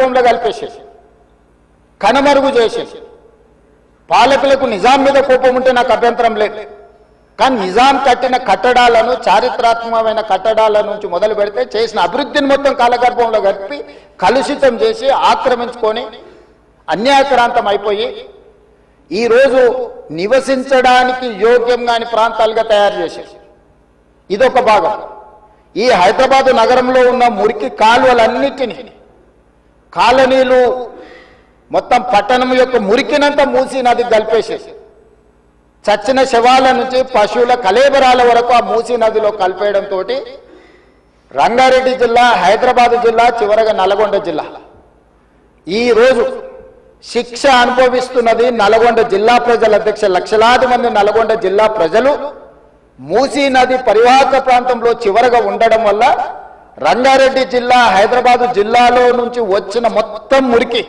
కాలగర్భంలో కలిపేసేసి కనుమరుగు చేసేసి పాలకులకు నిజాం మీద కోపం ఉంటే నాకు అభ్యంతరం లేదు. కానీ నిజాం కట్టిన కట్టడాలను చారిత్రాత్మకమైన కట్టడాల నుంచి మొదలు పెడితే చేసిన అభివృద్ధిని మొత్తం కాలగర్భంలో కలిపి కలుషితం చేసి ఆక్రమించుకొని అన్యాయక్రాంతం అయిపోయి ఈరోజు నివసించడానికి యోగ్యం కాని ప్రాంతాలుగా తయారు చేసేసి. ఇదొక భాగం. ఈ హైదరాబాదు నగరంలో ఉన్న మురికి కాలువలన్నిటినీ కాలనీలు మొత్తం పట్టణం యొక్క మురికినంత మూసి నది కలిపేసేసి చచ్చిన శవాల నుంచి పశువుల కలేబరాల వరకు ఆ మూసీ నదిలో కలిపేయడంతో రంగారెడ్డి జిల్లా హైదరాబాద్ జిల్లా చివరగా నల్గొండ జిల్లా. ఈ రోజు శిక్ష అనుభవిస్తున్నది నల్గొండ జిల్లా ప్రజల అధ్యక్ష లక్షలాది మంది నల్గొండ జిల్లా ప్రజలు. మూసీ నది పరివాహక ప్రాంతంలో చివరగా ఉండడం వల్ల రంగారెడ్డి జిల్లా హైదరాబాదు జిల్లాలో నుంచి వచ్చిన మొత్తం మురికి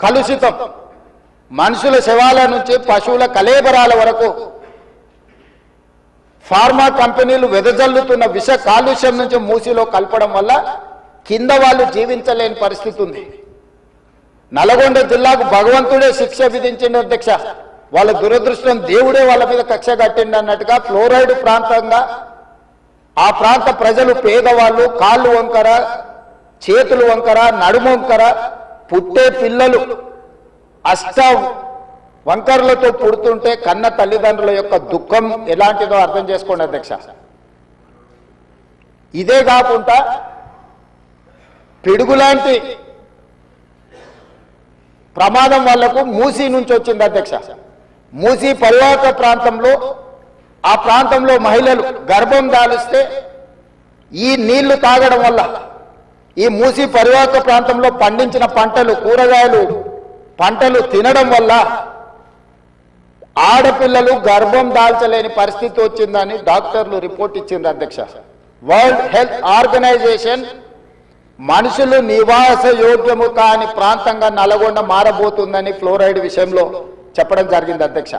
కలుషితం మనుషుల శవాల నుంచి పశువుల కలేబరాల వరకు ఫార్మా కంపెనీలు వెదజల్లుతున్న విష కాలుష్యం నుంచి మూసిలో కలపడం వల్ల కింద వాళ్ళు జీవించలేని పరిస్థితి ఉంది. నల్గొండ జిల్లాకు భగవంతుడే శిక్ష విధించిండు అధ్యక్ష. వాళ్ళ దురదృష్టం దేవుడే వాళ్ళ మీద కక్ష కట్టిండు అన్నట్టుగా ఫ్లోరైడ్ ప్రాంతంగా ఆ ప్రాంత ప్రజలు పేదవాళ్ళు కాళ్ళు వంకర చేతులు వంకర నడుము వంకర పుట్టే పిల్లలు అష్ట వంకరలతో పుడుతుంటే కన్న తల్లిదండ్రుల యొక్క దుఃఖం ఎలాంటిదో అర్థం చేసుకోండి అధ్యక్ష. ఇదే కాకుండా పిడుగులాంటి ప్రమాదం వాళ్ళకు మూసీ నుంచి వచ్చింది అధ్యక్ష. మూసీ పరివాహక ప్రాంతంలో ఆ ప్రాంతంలో మహిళలు గర్భం దాలిస్తే ఈ నీళ్ళు తాగడం వల్ల ఈ మూసీ పరివాహక ప్రాంతంలో పండించిన పంటలు కూరగాయలు పంటలు తినడం వల్ల ఆడపిల్లలు గర్భం దాల్చలేని పరిస్థితి వచ్చిందని డాక్టర్లు రిపోర్ట్ ఇచ్చింది అధ్యక్ష. వరల్డ్ హెల్త్ ఆర్గనైజేషన్ మనుషులు నివాస యోగ్యము కాని ప్రాంతంగా నల్గొండ మారబోతుందని ఫ్లోరైడ్ విషయంలో చెప్పడం జరిగింది అధ్యక్ష.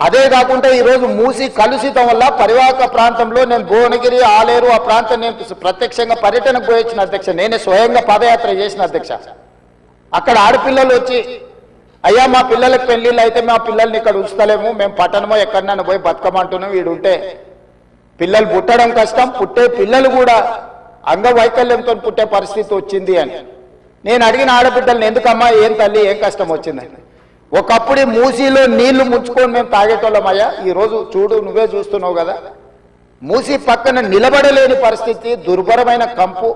అదే కాకుండా ఈరోజు మూసి కలుషితం వల్ల పరివాహక ప్రాంతంలో నేను భువనగిరి ఆలేరు ఆ ప్రాంతం నేను ప్రత్యక్షంగా పర్యటనకు పోయించిన అధ్యక్ష. నేనే స్వయంగా పాదయాత్ర చేసిన అధ్యక్ష. అక్కడ ఆడపిల్లలు వచ్చి అయ్యా మా పిల్లలకు పెళ్ళిళ్ళు అయితే మా పిల్లల్ని ఇక్కడ ఉంచుతలేము మేము పట్టణమో ఎక్కడన్నా పోయి బతకమంటున్నాం వీడుంటే పిల్లలు పుట్టడం కష్టం పుట్టే పిల్లలు కూడా అంగవైకల్యంతో పుట్టే పరిస్థితి వచ్చింది అని. నేను అడిగిన ఆడబిడ్డలను ఎందుకమ్మా ఏం తల్లి ఏం కష్టం వచ్చిందని? ఒకప్పుడు మూసీలో నీళ్ళు ముంచుకొని మేము తాగేటోళ్ళమయ్యా ఈరోజు చూడు నువ్వే చూస్తున్నావు కదా. మూసీ పక్కన నిలబడలేని పరిస్థితి దుర్భరమైన కంపు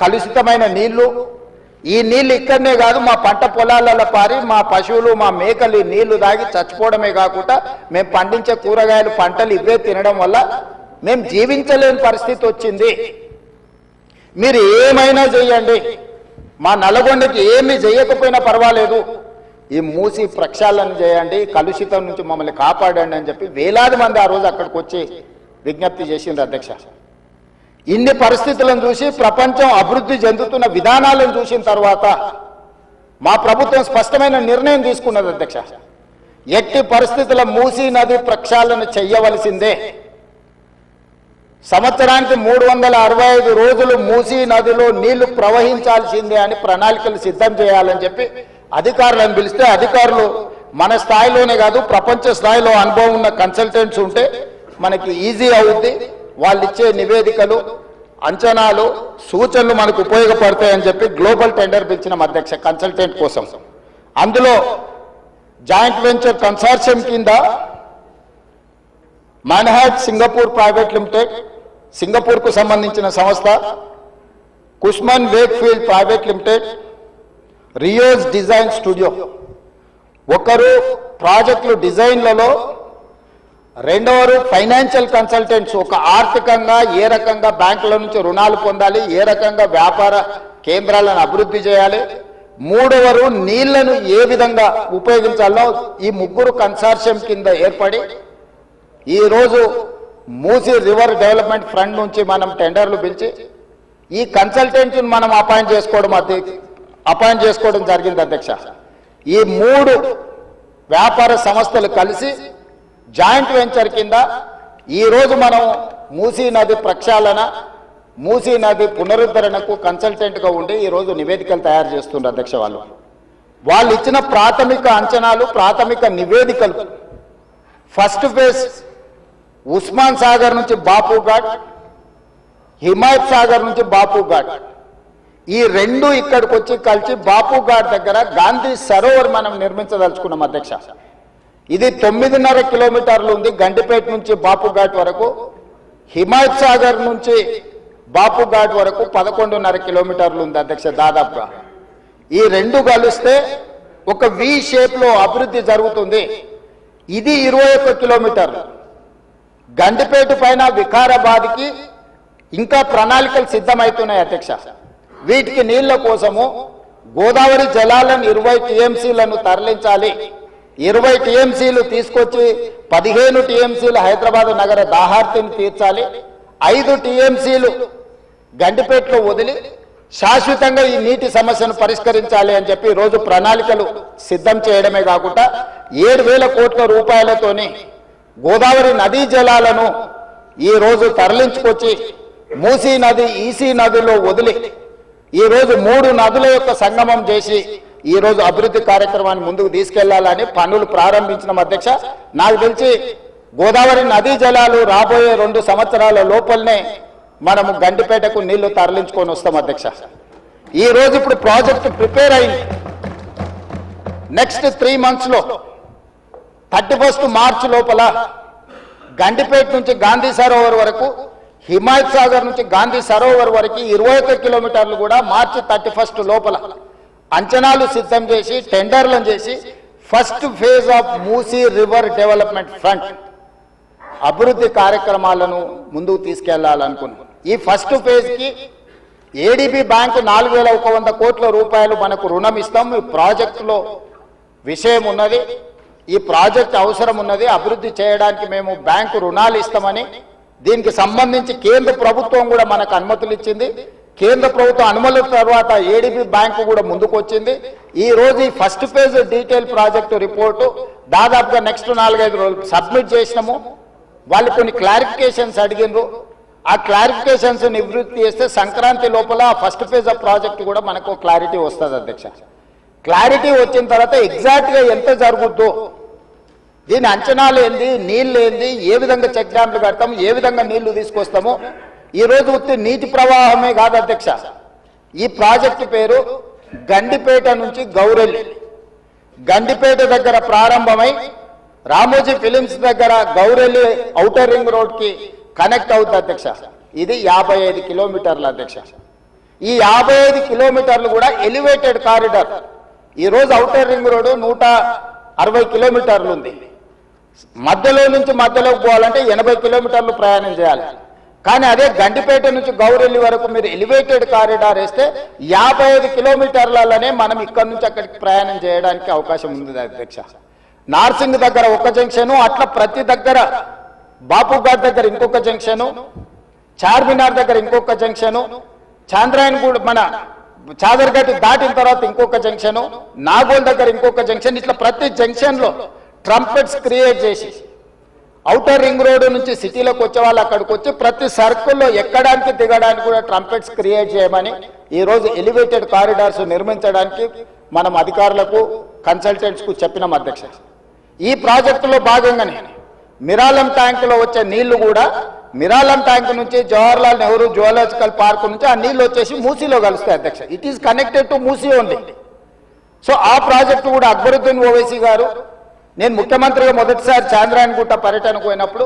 కలుషితమైన నీళ్ళు. ఈ నీళ్ళు ఇక్కడనే కాదు మా పంట పొలాలలో పారి మా పశువులు మా మేకలు నీళ్ళు తాగి చచ్చిపోవడమే కాకుండా మేము పండించే కూరగాయలు పంటలు ఇవే తినడం వల్ల మేము జీవించలేని పరిస్థితి వచ్చింది. మీరు ఏమైనా చెయ్యండి. మా నల్గొండకి ఏమి చేయకపోయినా పర్వాలేదు. ఈ మూసి ప్రక్షాళన చేయండి కలుషితం నుంచి మమ్మల్ని కాపాడండి అని చెప్పి వేలాది మంది ఆ రోజు అక్కడికి వచ్చి విజ్ఞప్తి చేసింది అధ్యక్ష. ఇన్ని పరిస్థితులను చూసి ప్రపంచం అభివృద్ధి చెందుతున్న విధానాలను చూసిన తర్వాత మా ప్రభుత్వం స్పష్టమైన నిర్ణయం తీసుకున్నది అధ్యక్ష. ఎట్టి పరిస్థితుల మూసీ నది ప్రక్షాళన చెయ్యవలసిందే సంవత్సరానికి మూడు వందల అరవై ఐదు రోజులు మూసీ నదిలో నీళ్ళు ప్రవహించాల్సిందే అని ప్రణాళికలు సిద్ధం చేయాలని చెప్పి అధికారులను పిలిస్తే అధికారులు మన స్థాయిలోనే కాదు ప్రపంచ స్థాయిలో అనుభవం ఉన్న కన్సల్టెంట్స్ ఉంటే మనకి ఈజీ అవుద్ది. వాళ్ళు ఇచ్చే నివేదికలు అంచనాలు సూచనలు మనకు ఉపయోగపడతాయని చెప్పి గ్లోబల్ టెండర్ పిలిచిన అధ్యక్ష కన్సల్టెంట్ కోసం. అందులో జాయింట్ వెంచర్ కన్సార్షియం కింద మన్హాట్ సింగపూర్ ప్రైవేట్ లిమిటెడ్ సింగపూర్కు సంబంధించిన సంస్థ Cushman Wakefield private limited Rios design studio ఒకరు ప్రాజెక్టులు డిజైన్లలో రెండవరు ఫైనాన్షియల్ కన్సల్టెంట్స్. ఒక ఆర్థికంగా ఏ రకంగా బ్యాంకుల నుంచి రుణాలు పొందాలి ఏ రకంగా వ్యాపార కేంద్రాలను అభివృద్ధి చేయాలి మూడవరు నీళ్ళను ఏ విధంగా ఉపయోగించాలో ఈ ముగ్గురు కన్సార్షియం కింద ఏర్పడి ఈరోజు మూసీ రివర్ డెవలప్మెంట్ ఫ్రంట్ నుంచి మనం టెండర్లు పిలిచి ఈ కన్సల్టెంట్ మనం అపాయింట్ చేసుకోవడం అది అపాయింట్ చేసుకోవడం జరిగింది అధ్యక్ష. ఈ మూడు వ్యాపార సంస్థలు కలిసి జాయింట్ వెంచర్ కింద ఈరోజు మనం మూసీ నది ప్రక్షాళన మూసీ నది పునరుద్ధరణకు కన్సల్టెంట్గా ఉండి ఈరోజు నివేదికలు తయారు చేస్తున్నారు అధ్యక్ష వాళ్ళు. వాళ్ళు ఇచ్చిన ప్రాథమిక అంచనాలు ప్రాథమిక నివేదికలు. ఫస్ట్ ఫేజ్ ఉస్మాన్ సాగర్ నుంచి బాపు ఘాట్ హిమాయత్ సాగర్ నుంచి బాపు ఘాట్ ఈ రెండు ఇక్కడికి వచ్చి కలిసి బాపు ఘాట్ దగ్గర గాంధీ సరోవర్ మనం నిర్మించదలుచుకున్నాం అధ్యక్ష. ఇది తొమ్మిదిన్నర కిలోమీటర్లు ఉంది. గండిపేట నుంచి బాపు ఘాట్ వరకు హిమాయత్ సాగర్ నుంచి బాపు ఘాట్ వరకు పదకొండున్నర కిలోమీటర్లు ఉంది అధ్యక్ష దాదాపుగా. ఈ రెండు కలిస్తే ఒక వి షేప్లో అభివృద్ధి జరుగుతుంది. ఇది ఇరవై ఒక్క కిలోమీటర్లు. గండిపేట పైన వికారాబాద్కి ఇంకా ప్రణాళికలు సిద్ధమవుతున్నాయి అధ్యక్ష. వీటికి నీళ్ళ కోసము గోదావరి జలాలను ఇరవై టీఎంసీలను తరలించాలి. ఇరవై టీఎంసీలు తీసుకొచ్చి పదిహేను టీఎంసీలు హైదరాబాద్ నగర దాహార్తిని తీర్చాలి. ఐదు టీఎంసీలు గండిపేటలో వదిలి శాశ్వతంగా ఈ నీటి సమస్యను పరిష్కరించాలి అని చెప్పి రోజు ప్రణాళికలు సిద్ధం చేయడమే కాకుండా ఏడు వేల కోట్ల రూపాయలతోని గోదావరి నదీ జలాలను ఈ రోజు తరలించుకొచ్చి మూసీ నది ఈసీ నదిలో వదిలి ఈరోజు మూడు నదుల యొక్క సంగమం చేసి ఈ రోజు అభివృద్ధి కార్యక్రమాన్ని ముందుకు తీసుకెళ్ళాలని పనులు ప్రారంభించిన అధ్యక్ష. నాకు తెలిసి గోదావరి నదీ జలాలు రాబోయే రెండు సంవత్సరాల లోపలనే మనము గండిపేటకు నీళ్ళు తరలించుకొని వస్తాం అధ్యక్ష. ఈ రోజు ఇప్పుడు ప్రాజెక్ట్ ప్రిపేర్ అయింది. నెక్స్ట్ త్రీ మంత్స్లో థర్టీ ఫస్ట్ మార్చ్ లోపల గండిపేట నుంచి గాంధీ సరోవర్ వరకు హిమాయత్ సాగర్ నుంచి గాంధీ సరోవర్ వరకు ఇరవై ఒక్క కిలోమీటర్లు కూడా మార్చి థర్టీ ఫస్ట్ లోపల అంచనాలు సిద్ధం చేసి టెండర్లను చేసి first phase of Musi river development front అభివృద్ధి కార్యక్రమాలను ముందుకు తీసుకెళ్ళాలనుకున్నాం. ఈ ఫస్ట్ ఫేజ్కి ఏడీబీ బ్యాంకు నాలుగు వేల ఒక వంద కోట్ల రూపాయలు మనకు రుణం ఇస్తాం. ఈ ప్రాజెక్టులో విషయం ఉన్నది. ఈ ప్రాజెక్ట్ అవసరం ఉన్నది. అభివృద్ధి చేయడానికి మేము బ్యాంకు రుణాలు ఇస్తామని దీనికి సంబంధించి కేంద్ర ప్రభుత్వం కూడా మనకు అనుమతులు ఇచ్చింది. కేంద్ర ప్రభుత్వం అనుమతుల తర్వాత ఏడీబీ బ్యాంకు కూడా ముందుకు వచ్చింది ఈ రోజు ఈ first phase detail project report దాదాపుగా నెక్స్ట్ నాలుగైదు రోజులు సబ్మిట్ చేసినాము. వాళ్ళు కొన్ని క్లారిఫికేషన్స్ అడిగినారు ఆ క్లారిఫికేషన్స్ నివృత్తి చేస్తే సంక్రాంతి లోపల ఫస్ట్ ఫేజ్ ఆఫ్ ప్రాజెక్ట్ కూడా మనకు క్లారిటీ వస్తుంది అధ్యక్ష. క్లారిటీ వచ్చిన తర్వాత ఎగ్జాక్ట్గా ఎంత జరుగుద్దో దీని అంచనాలు ఏంది? నీళ్ళు ఏంది? ఏ విధంగా చెక్ డ్యాంలు కడతాము? ఏ విధంగా నీళ్ళు తీసుకొస్తాము? ఈ రోజు ఉత్తి నీటి ప్రవాహమే కాదు అధ్యక్ష. ఈ ప్రాజెక్టు పేరు గండిపేట నుంచి గౌరెల్లి. గండిపేట దగ్గర ప్రారంభమై రామోజీ ఫిలిమ్స్ దగ్గర గౌరెల్లి ఔటర్ రింగ్ రోడ్కి కనెక్ట్ అవుతుంది అధ్యక్ష. ఇది యాభై ఐదు కిలోమీటర్ల అధ్యక్ష. ఈ యాభై ఐదు కిలోమీటర్లు కూడా ఎలివేటెడ్ కారిడార్. ఈరోజు ఔటర్ రింగ్ రోడ్డు నూట అరవై కిలోమీటర్లు ఉంది. మధ్యలో నుంచి మధ్యలోకి పోవాలంటే ఎనభై కిలోమీటర్లు ప్రయాణం చేయాలి. కానీ అదే గండిపేట నుంచి గౌరెల్లి వరకు మీరు ఎలివేటెడ్ కారిడార్ వేస్తే యాభై ఐదు కిలోమీటర్లలోనే మనం ఇక్కడ నుంచి అక్కడికి ప్రయాణం చేయడానికి అవకాశం ఉంది అధ్యక్ష. నార్సింగ్ దగ్గర ఒక జంక్షను అట్లా ప్రతి దగ్గర బాపుఘాట్ దగ్గర ఇంకొక జంక్షను చార్మినార్ దగ్గర ఇంకొక జంక్షను చాంద్రాయన్ కూడా మన చాదర్గట్టి దాటిన తర్వాత ఇంకొక జంక్షను నాగోల్ దగ్గర ఇంకొక జంక్షన్ ఇట్లా ప్రతి జంక్షన్లో ట్రంపెట్స్ క్రియేట్ చేసి అవుటర్ రింగ్ రోడ్ నుంచి సిటీలోకి వచ్చే వాళ్ళు అక్కడికి వచ్చి ప్రతి సర్కిల్లో ఎక్కడానికి దిగడానికి కూడా ట్రంపెట్స్ క్రియేట్ చేయమని ఈరోజు ఎలివేటెడ్ కారిడార్స్ నిర్మించడానికి మనం అధికారులకు కన్సల్టెంట్స్కు చెప్పినాం అధ్యక్ష. ఈ ప్రాజెక్టులో భాగంగానే మిరాలం ట్యాంకులో వచ్చే నీళ్ళు కూడా మిరాలం ట్యాంక్ నుంచి జవహర్లాల్ నెహ్రూ జువాలజికల్ పార్క్ నుంచి ఆ నీళ్ళు వచ్చేసి మూసీలో కలుస్తాయి అధ్యక్ష. It is connected to Musi only so ఆ ప్రాజెక్టు కూడా అక్బరుద్దీన్ ఓవైసీ గారు నేను ముఖ్యమంత్రిగా మొదటిసారి చాంద్రాయణగుట్ట పర్యటనకు పోయినప్పుడు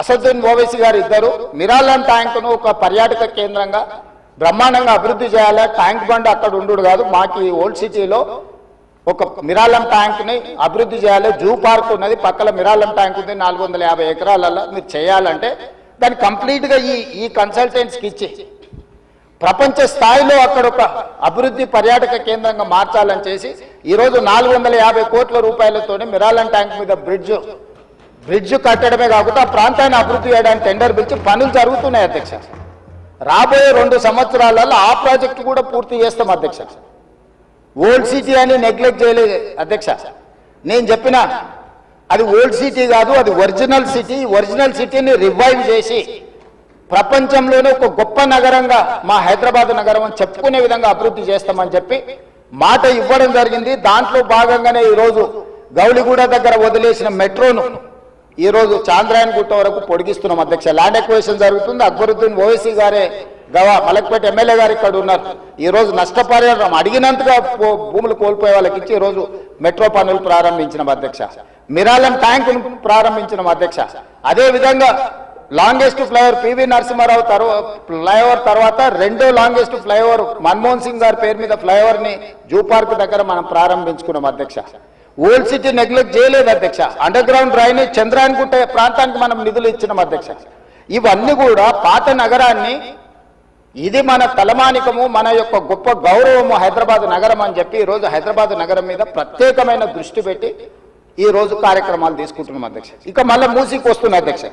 అసదుద్దీన్ ఓవైసీ గారు ఇద్దరు మిరాలన్ ట్యాంకును ఒక పర్యాటక కేంద్రంగా బ్రహ్మాండంగా అభివృద్ధి చేయాలి. ట్యాంక్ బండ్ అక్కడ ఉండు కాదు. మాకు ఈ ఓల్డ్ సిటీలో ఒక మిరాలం ట్యాంక్ని అభివృద్ధి చేయాలి. జూ పార్క్ ఉన్నది. పక్కల మిరాలం ట్యాంక్ ఉంది. నాలుగు వందల యాభై ఎకరాలలో మీరు చేయాలంటే దాన్ని కంప్లీట్గా ఈ ఈ కన్సల్టెంట్స్కి ఇచ్చి ప్రపంచ స్థాయిలో అక్కడ ఒక అభివృద్ధి పర్యాటక కేంద్రంగా మార్చాలని చేసి ఈరోజు నాలుగు వందల యాభై కోట్ల రూపాయలతోనే మిరాలన్ ట్యాంక్ మీద బ్రిడ్జ్ బ్రిడ్జ్ కట్టడమే కాకుండా ఆ ప్రాంతాన్ని అభివృద్ధి చేయడానికి టెండర్ పిలిచి పనులు జరుగుతున్నాయి అధ్యక్ష. రాబోయే రెండు సంవత్సరాలలో ఆ ప్రాజెక్టు కూడా పూర్తి చేస్తాం అధ్యక్ష. ఓల్డ్ సిటీ అని నెగ్లెక్ట్ చేయలేదు అధ్యక్ష. నేను చెప్పిన అది ఓల్డ్ సిటీ కాదు అది ఒరిజినల్ సిటీ ఒరిజినల్ సిటీని రివైవ్ చేసి ప్రపంచంలోనే ఒక గొప్ప నగరంగా మా హైదరాబాద్ నగరం అని చెప్పుకునే విధంగా అభివృద్ధి చేస్తామని చెప్పి మాట ఇవ్వడం జరిగింది. దాంట్లో భాగంగానే ఈరోజు గౌలిగూడ దగ్గర వదిలేసిన మెట్రోను ఈరోజు చాంద్రాయన్ గుట్ట వరకు పొడిగిస్తున్నాం అధ్యక్ష. ల్యాండ్ ఎక్వేషన్ జరుగుతుంది. అక్బరుద్దీన్ ఓవైసీ గారే గవా మలక్పేట ఎమ్మెల్యే గారు ఇక్కడ ఉన్నారు. ఈరోజు నష్టపరిహారం అడిగినంతగా భూములు కోల్పోయే వాళ్ళకి ఇచ్చి ఈ రోజు మెట్రో పనులు ప్రారంభించిన అధ్యక్ష. మిరాలం ట్యాంక్ ప్రారంభించిన అధ్యక్ష. అదే విధంగా లాంగెస్ట్ ఫ్లైఓవర్ పివి నరసింహారావు తర్వాత ఫ్లైఓవర్ తర్వాత రెండో లాంగెస్ట్ ఫ్లైఓవర్ మన్మోహన్ సింగ్ గారి పేరు మీద ఫ్లైఓవర్ని జూ పార్క్ దగ్గర మనం ప్రారంభించుకున్నాం అధ్యక్ష. ఓల్డ్ సిటీ నెగ్లెక్ట్ చేయలేదు అధ్యక్ష. అండర్ గ్రౌండ్ డ్రైనేజ్ చంద్రాయన్ ప్రాంతానికి మనం నిధులు ఇచ్చినాం అధ్యక్ష. ఇవన్నీ కూడా పాత నగరాన్ని ఇది మన తలమానికము మన యొక్క గొప్ప గౌరవము హైదరాబాద్ నగరం అని చెప్పి ఈ రోజు హైదరాబాద్ నగరం మీద ప్రత్యేకమైన దృష్టి పెట్టి ఈ రోజు కార్యక్రమాలు తీసుకుంటున్నాం అధ్యక్ష. ఇక మళ్ళీ మూసికి వస్తున్న అధ్యక్ష.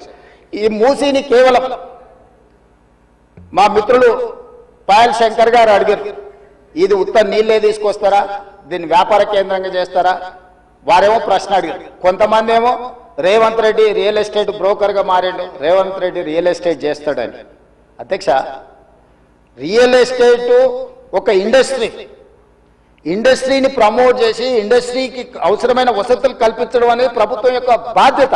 ఈ మూసీని కేవలం మా మిత్రులు పాయల్ శంకర్ గారు అడిగారు. ఇది ఉత్త నీళ్ళే తీసుకొస్తారా? దీన్ని వ్యాపార కేంద్రంగా చేస్తారా? వారేమో ప్రశ్న అడిగారు. కొంతమంది ఏమో రేవంత్ రెడ్డి రియల్ ఎస్టేట్ బ్రోకర్గా మారిండు రేవంత్ రెడ్డి రియల్ ఎస్టేట్ చేస్తాడని. అధ్యక్ష రియల్ ఎస్టేట్ ఒక ఇండస్ట్రీ. ఇండస్ట్రీని ప్రమోట్ చేసి ఇండస్ట్రీకి అవసరమైన వసతులు కల్పించడం అనేది ప్రభుత్వం యొక్క బాధ్యత.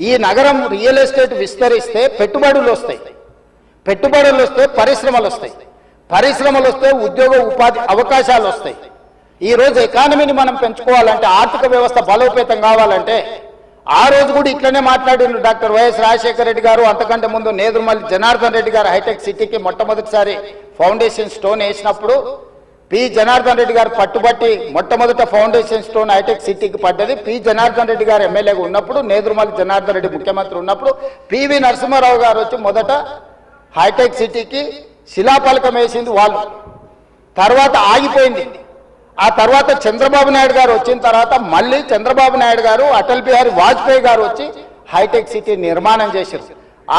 ఈ నగరం రియల్ ఎస్టేట్ విస్తరిస్తే పెట్టుబడులు వస్తాయి. పెట్టుబడులు వస్తే పరిశ్రమలు వస్తాయి. పరిశ్రమలు వస్తే ఉద్యోగ ఉపాధి అవకాశాలు వస్తాయి. ఈ రోజు ఎకానమీని మనం పెంచుకోవాలంటే ఆర్థిక వ్యవస్థ బలోపేతం కావాలంటే ఆ రోజు కూడా ఇట్లనే మాట్లాడిండు డాక్టర్ వైఎస్ రాజశేఖర రెడ్డి గారు. అంతకంటే ముందు నేదురుమల్లి జనార్దన్ రెడ్డి గారు హైటెక్ సిటీకి మొట్టమొదటిసారి ఫౌండేషన్ స్టోన్ వేసినప్పుడు పి జనార్దన్ రెడ్డి గారు పట్టుబట్టి మొట్టమొదట ఫౌండేషన్ స్టోన్ హైటెక్ సిటీకి పడ్డది. పి జనార్దన్ రెడ్డి గారు ఎమ్మెల్యేగా ఉన్నప్పుడు నేదురుమల్లి జనార్దన్ రెడ్డి ముఖ్యమంత్రి ఉన్నప్పుడు పివి నరసింహారావు గారు వచ్చి మొదట హైటెక్ సిటీకి శిలాఫలకం వేసింది వాళ్ళు. తర్వాత ఆగిపోయింది. ఆ తర్వాత చంద్రబాబు నాయుడు గారు వచ్చిన తర్వాత మళ్ళీ చంద్రబాబు నాయుడు గారు అటల్ బిహారీ వాజ్పేయి గారు వచ్చి హైటెక్ సిటీ నిర్మాణం చేశారు.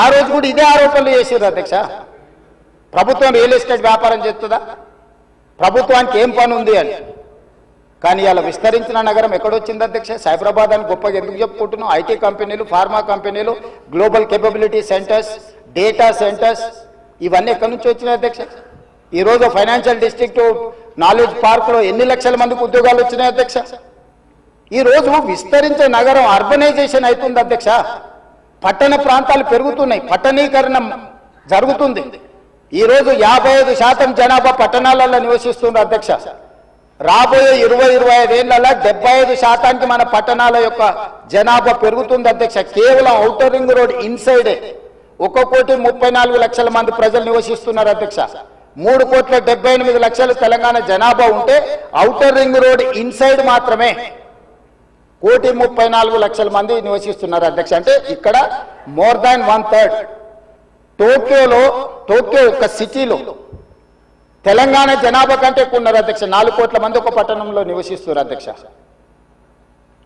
ఆ రోజు కూడా ఇదే ఆరోపణలు చేశారు అధ్యక్ష. ప్రభుత్వం రియల్ ఎస్టేట్ వ్యాపారం చేస్తుందా? ప్రభుత్వానికి ఏం పని ఉంది అని. కానీ ఇలా విస్తరించిన నగరం ఎక్కడొచ్చింది అధ్యక్ష? సైబరాబాద్ అని గొప్పగా ఎందుకు చెప్పుకుంటున్నాం ఐటీ కంపెనీలు ఫార్మా కంపెనీలు global capability centres data centres ఇవన్నీ ఎక్కడి నుంచి వచ్చినాయి అధ్యక్ష? ఈరోజు ఫైనాన్షియల్ డిస్ట్రిక్ట్ నాలెడ్జ్ పార్క్లో ఎన్ని లక్షల మందికి ఉద్యోగాలు వచ్చినాయి అధ్యక్ష? ఈ రోజు విస్తరించే నగరం అర్బనైజేషన్ అవుతుంది అధ్యక్ష. పట్టణ ప్రాంతాలు పెరుగుతున్నాయి. పట్టణీకరణ జరుగుతుంది. ఈరోజు యాభై ఐదు శాతం జనాభా పట్టణాలలో నివసిస్తుంది అధ్యక్ష. రాబోయే ఇరవై ఇరవై ఐదేళ్ళలో డెబ్బై ఐదు శాతానికి మన పట్టణాల యొక్క జనాభా పెరుగుతుంది అధ్యక్ష. కేవలం ఔటర్ రింగ్ రోడ్ ఇన్సైడే ఒక కోటి ముప్పై నాలుగు లక్షల మంది ప్రజలు నివసిస్తున్నారు అధ్యక్ష. మూడు కోట్ల డెబ్బై ఎనిమిది లక్షలు తెలంగాణ జనాభా ఉంటే ఔటర్ రింగ్ రోడ్ ఇన్సైడ్ మాత్రమే కోటి ముప్పై నాలుగు లక్షల మంది నివసిస్తున్నారు అధ్యక్ష. అంటే ఇక్కడ మోర్ దాన్ వన్ థర్డ్. టోక్యోలో టోక్యో ఒక సిటీలో తెలంగాణ జనాభా కంటే ఎక్కువ ఉన్నారు అధ్యక్ష. నాలుగు కోట్ల మంది ఒక పట్టణంలో నివసిస్తున్నారు అధ్యక్ష.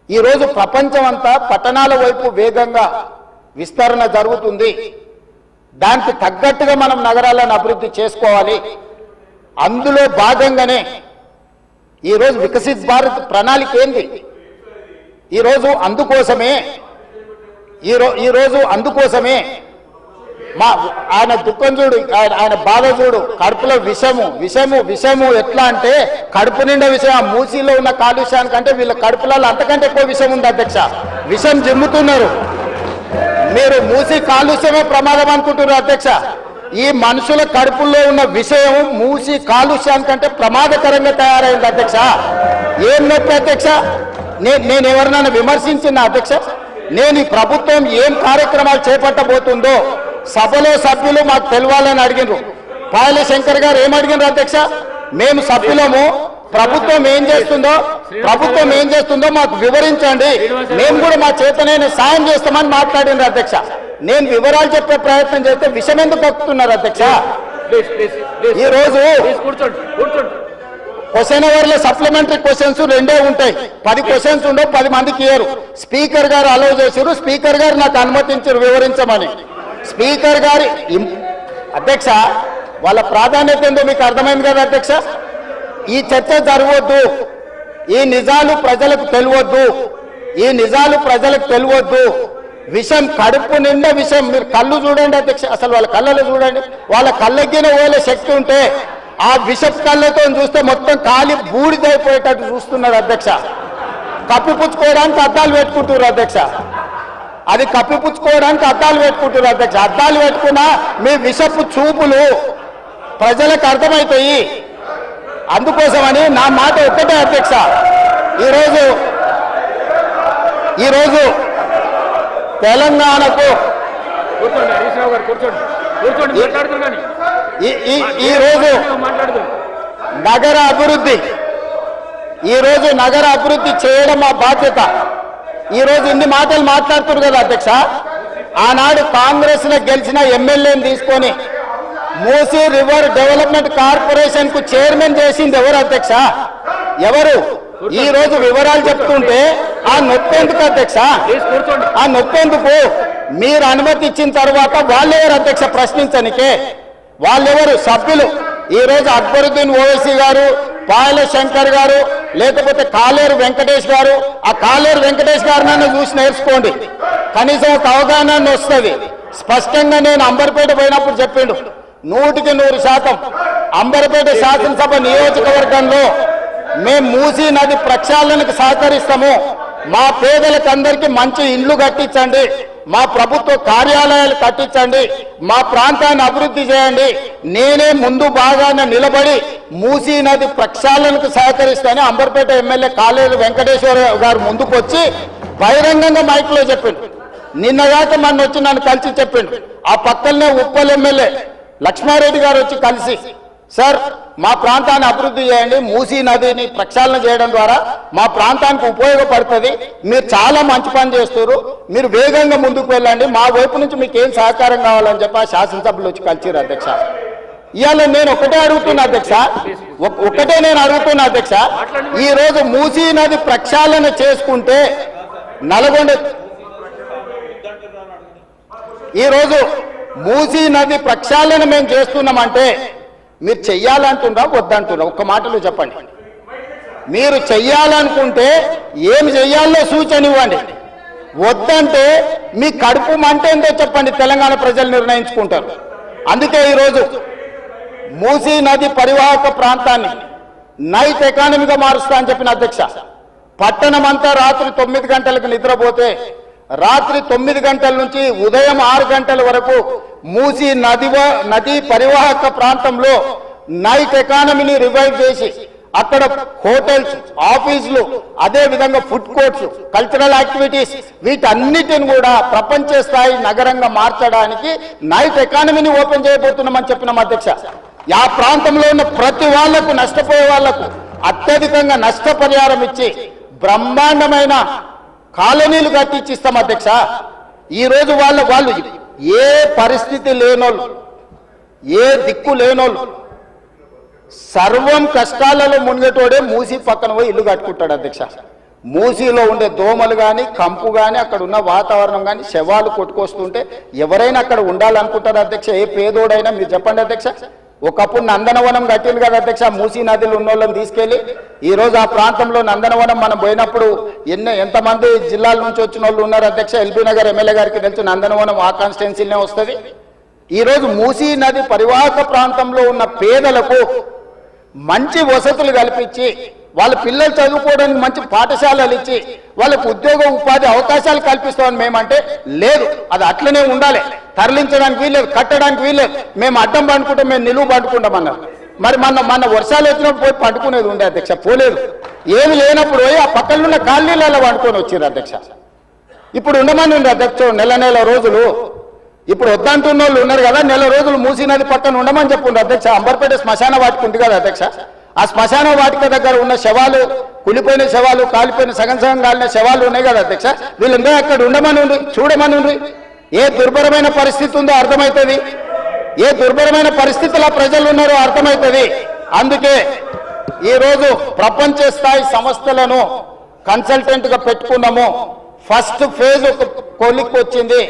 ఈ రోజు ప్రపంచం అంతా పట్టణాల వైపు వేగంగా విస్తరణ జరుగుతుంది. దానికి తగ్గట్టుగా మనం నగరాలను అభివృద్ధి చేసుకోవాలి. అందులో భాగంగానే ఈరోజు వికసిత్ భారత్ ప్రణాళిక ఏంది? ఈరోజు అందుకోసమే ఈరో ఈరోజు అందుకోసమే మా ఆయన దుఃఖం చూడు ఆయన ఆయన బాధ చూడు కడుపులో విషము విషము విషము ఎట్లా అంటే కడుపు నిండా విషయం ఆ మూసీలో ఉన్న కాలుష్యానికంటే వీళ్ళ కడుపులలో అంతకంటే ఎక్కువ విషయం ఉంది అధ్యక్ష. విషం జిమ్ముతున్నారు. మీరు మూసి కాలుష్యమే ప్రమాదం అనుకుంటున్నారు అధ్యక్ష. ఈ మనుషుల కడుపుల్లో ఉన్న విషయం మూసి కాలుష్యానికంటే ప్రమాదకరంగా తయారైంది అధ్యక్ష. ఏం నొప్పి అధ్యక్ష? నే- నేను ఎవరినైనా విమర్శించిన అధ్యక్ష? నేను ఈ ప్రభుత్వం ఏం కార్యక్రమాలు చేపట్టబోతుందో సభలో సభ్యులు మాకు తెలవాలని అడిగినారు. పాయల శంకర్ గారు ఏం అధ్యక్ష? మేము సభ్యులము ప్రభుత్వం ఏం చేస్తుందో ప్రభుత్వం ఏం చేస్తుందో మాకు వివరించండి. మేము కూడా మా చేతనైన సాయం చేస్తామని మాట్లాడినారు అధ్యక్ష. నేను వివరాలు చెప్పే ప్రయత్నం చేస్తే విషయం ఎందుకు కక్కుతున్నారు అధ్యక్ష? ఈ రోజు క్వశ్చన్ అవర్లో సప్లిమెంటరీ క్వశ్చన్స్ రెండే ఉంటాయి. పది క్వశ్చన్స్ ఉండవు పది మందికి ఇయ్యరు. స్పీకర్ గారు అలౌ చేశారు స్పీకర్ గారు నాకు అనుమతించారు వివరించమని. స్పీకర్ గారి అధ్యక్ష వాళ్ళ ప్రాధాన్యత ఏందో మీకు అర్థమైంది కదా అధ్యక్ష? ఈ చర్చ జరగవద్దు. ఈ నిజాలు ప్రజలకు తెలియవద్దు ఈ నిజాలు ప్రజలకు తెలియవద్దు విషం కడుపు నిండా విషం. మీరు కళ్ళు చూడండి అధ్యక్ష. అసలు వాళ్ళ కళ్ళలో చూడండి. వాళ్ళ కళ్ళగిన ఓలే శక్తి ఉంటే ఆ విషపు కళ్ళతో చూస్తే మొత్తం ఖాళీ బూడిదైపోయేటట్టు చూస్తున్నారు అధ్యక్ష. కప్పిపుచ్చుకోవడానికి అద్దాలు పెట్టుకుంటున్నారు అధ్యక్ష. అది కప్పిపుచ్చుకోవడానికి అద్దాలు పెట్టుకుంటున్నారు అధ్యక్ష. అద్దాలు పెట్టుకున్నా మీ విషపు చూపులు ప్రజలకు అర్థమవుతాయి అందుకోసమని నా మాట ఒక్కటే అధ్యక్ష. ఈరోజు ఈరోజు తెలంగాణకు కూర్చోండి హరీష్ రావు గారు కూర్చోండి. కూర్చోండి మాట్లాడుతున్నారు కానీ. ఈ ఈ ఈ రోజు మాట్లాడుతూ నగర అభివృద్ధి ఈ రోజు నగర అభివృద్ధి చేయడం మా బాధ్యత. ఈ రోజు ఇన్ని మాటలు మాట్లాడుతున్నారు కదా అధ్యక్ష. ఆనాడు కాంగ్రెస్లో గెలిచిన ఎమ్మెల్యేని తీసుకొని మూసీ రివర్ డెవలప్మెంట్ కార్పొరేషన్కు చైర్మన్ చేసింది ఎవరు అధ్యక్ష? ఎవరు? ఈ రోజు వివరాలు చెప్తుంటే ఆ నొప్పి ఎందుకు అధ్యక్ష? ఆ నొప్పెందుకు మీరు అనుమతి ఇచ్చిన తర్వాత వాళ్ళెవరు అధ్యక్ష ప్రశ్నించనికే? వాళ్ళెవరు? సభ్యులు. ఈ రోజు అక్బరుద్దీన్ ఓవైసీ గారు పాయల శంకర్ గారు లేకపోతే కాలేరు వెంకటేష్ గారు ఆ కాలేరు వెంకటేష్ గారు నన్ను చూసి నేర్చుకోండి. కనీసం ఒక అవగాహన వస్తుంది. స్పష్టంగా నేను అంబర్పేట పోయినప్పుడు చెప్పిండు నూటికి నూరు శాతం అంబర్పేట శాసనసభ నియోజకవర్గంలో మేము మూసీ నది ప్రక్షాళనకు సహకరిస్తాము. మా పేదలకు అందరికీ మంచి ఇండ్లు కట్టించండి. మా ప్రభుత్వ కార్యాలయాలు కట్టించండి మా ప్రాంతాన్ని అభివృద్ధి చేయండి. నేనే ముందు బాగానే నిలబడి మూసీ నది ప్రక్షాళనకు సహకరిస్తానని అంబర్పేట ఎమ్మెల్యే కాలేరు వెంకటేశ్వర గారు ముందుకు వచ్చి బహిరంగంగా మైక్లో చెప్పిండు. నిన్నగాక మొన్న వచ్చి నన్ను కలిసి చెప్పిండు. ఆ పక్కనే ఉప్పల్ ఎమ్మెల్యే లక్ష్మారెడ్డి గారు వచ్చి కలిసి సార్ మా ప్రాంతాన్ని అభివృద్ధి చేయండి. మూసీ నదిని ప్రక్షాళన చేయడం ద్వారా మా ప్రాంతానికి ఉపయోగపడుతుంది. మీరు చాలా మంచి పని చేస్తారు మీరు వేగంగా ముందుకు వెళ్ళండి. మా వైపు నుంచి మీకు ఏం సహకారం కావాలని చెప్పి ఆ శాసనసభలు వచ్చి కలిసిరు అధ్యక్ష. ఇవాళ నేను ఒకటే అడుగుతున్నా అధ్యక్ష. ఒకటే నేను అడుగుతున్నా అధ్యక్ష. ఈ రోజు మూసీ నది ప్రక్షాళన చేసుకుంటే నల్గొండ ఈరోజు మూసీ నది ప్రక్షాళన మేము చేస్తున్నామంటే మీరు చెయ్యాలంటున్నా వద్దంటున్నా ఒక్క మాటలో చెప్పండి. మీరు చెయ్యాలనుకుంటే ఏం చెయ్యాలో సూచన ఇవ్వండి వద్దంటే మీ కడుపు మంట ఏందో చెప్పండి తెలంగాణ ప్రజలు నిర్ణయించుకుంటారు. అందుకే ఈరోజు మూసీ నది పరివాహక ప్రాంతాన్ని నైట్ ఎకానమీగా మారుస్తా అని చెప్పిన అధ్యక్ష. పట్టణం అంతా రాత్రి తొమ్మిది గంటలకు నిద్రపోతే రాత్రి తొమ్మిది గంటల నుంచి ఉదయం ఆరు గంటల వరకు మూసి నది నదీ పరివాహక ప్రాంతంలో నైట్ ఎకానమీని రివైవ్ చేసి అక్కడ హోటల్స్ ఆఫీసులు అదే విధంగా ఫుడ్ కోర్ట్స్ కల్చరల్ యాక్టివిటీస్ వీటన్నిటిని కూడా ప్రపంచ స్థాయి నగరంగా మార్చడానికి నైట్ ఎకానమీని ఓపెన్ చేయబోతున్నామని చెప్పినాం అధ్యక్ష. ఆ ప్రాంతంలో ఉన్న ప్రతి వాళ్ళకు నష్టపోయే వాళ్ళకు అత్యధికంగా నష్టపరిహారం ఇచ్చి బ్రహ్మాండమైన కాలనీలు కట్టించి ఇస్తాం అధ్యక్ష. ఈ రోజు వాళ్ళ వాళ్ళు ఏ పరిస్థితి లేనోళ్ళు ఏ దిక్కు లేనోళ్ళు సర్వం కష్టాలలో మునిగేటోడే మూసి పక్కన పోయి ఇల్లు కట్టుకుంటాడు అధ్యక్ష. మూసీలో ఉండే దోమలు కానీ కంపు కానీ అక్కడ ఉన్న వాతావరణం కానీ శవాలు కొట్టుకొస్తుంటే ఎవరైనా అక్కడ ఉండాలనుకుంటారు అధ్యక్ష? ఏ పేదోడైనా మీరు చెప్పండి అధ్యక్ష. ఒకప్పుడు నందనవనం కట్టింది కదా అధ్యక్ష మూసీ నదిలో ఉన్న వాళ్ళని తీసుకెళ్ళి ఈరోజు ఆ ప్రాంతంలో నందనవనం మనం పోయినప్పుడు ఎన్నో ఎంతమంది జిల్లాల నుంచి వచ్చిన వాళ్ళు ఉన్నారు అధ్యక్ష ఎల్బీ నగర్ ఎమ్మెల్యే గారికి తెలుసు నందనవనం ఆ కాన్స్టిట్యున్సీనే వస్తుంది. ఈరోజు మూసీ నది పరివాహక ప్రాంతంలో ఉన్న పేదలకు మంచి వసతులు కల్పించి వాళ్ళ పిల్లలు చదువుకోవడానికి మంచి పాఠశాలలు ఇచ్చి వాళ్ళకు ఉద్యోగ ఉపాధి అవకాశాలు కల్పిస్తామని మేమంటే లేదు. అది అట్లనే ఉండాలి. తరలించడానికి వీల్లేదు కట్టడానికి వీల్లేదు. మేము అడ్డం పండుకుంటాం మేము నిలువు పండుకుంటాం అన్నారు. మరి మన మన వర్షాలు వచ్చినప్పుడు పోయి పండుకునేది ఉండే అధ్యక్ష పోలేదు. ఏమి లేనప్పుడు ఆ పక్కన ఉన్న కాలనీలలో పండుకొని వచ్చింది అధ్యక్ష. ఇప్పుడు ఉండమని ఉంది అధ్యక్ష నెల నెల రోజులు. ఇప్పుడు వద్దంటున్న వాళ్ళు ఉన్నారు కదా నెల రోజులు మూసినది పక్కన ఉండమని చెప్పుండ్రు అధ్యక్ష. అంబర్పేట శ్మశాన వాటికి ఉంది కదా అధ్యక్ష. ఆ శ్మశాన వాటిక దగ్గర ఉన్న శవాలు కులిపోయిన శవాలు కాలిపోయిన సగం సగం కాలిన శవాలు ఉన్నాయి కదా అధ్యక్ష? వీళ్ళందరూ అక్కడ ఉండమని చూడమని ఏ దుర్భరమైన పరిస్థితి ఉందో అర్థమవుతుంది ఏ దుర్భరమైన పరిస్థితుల్లో ప్రజలు ఉన్నారో అర్థమవుతుంది అందుకే ఈరోజు ప్రపంచ స్థాయి సంస్థలను కన్సల్టెంట్గా పెట్టుకున్నాము. ఫస్ట్ ఫేజ్ ఒక కొలిక్కి వచ్చింది.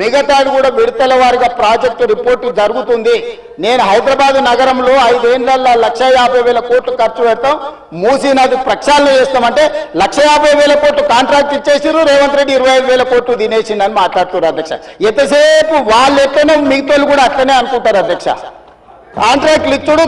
మిగతాది కూడా విడతల వారిగా ప్రాజెక్టు రిపోర్టు జరుగుతుంది. నేను హైదరాబాద్ నగరంలో ఐదేళ్ళలో లక్ష యాభై వేల కోట్లు ఖర్చు పెడతాం. మూసీ నది ప్రక్షాళన చేస్తామంటే లక్ష యాభై వేల కోట్లు కాంట్రాక్ట్ ఇచ్చేసారు రేవంత్ రెడ్డి ఇరవై ఐదు వేల కోట్లు తినేసిందని మాట్లాడుతున్నారు అధ్యక్ష. ఎంతసేపు వాళ్ళు ఎట్లనో మిగతా కూడా అట్లనే అనుకుంటారు అధ్యక్ష. కాంట్రాక్ట్లు ఇచ్చుడు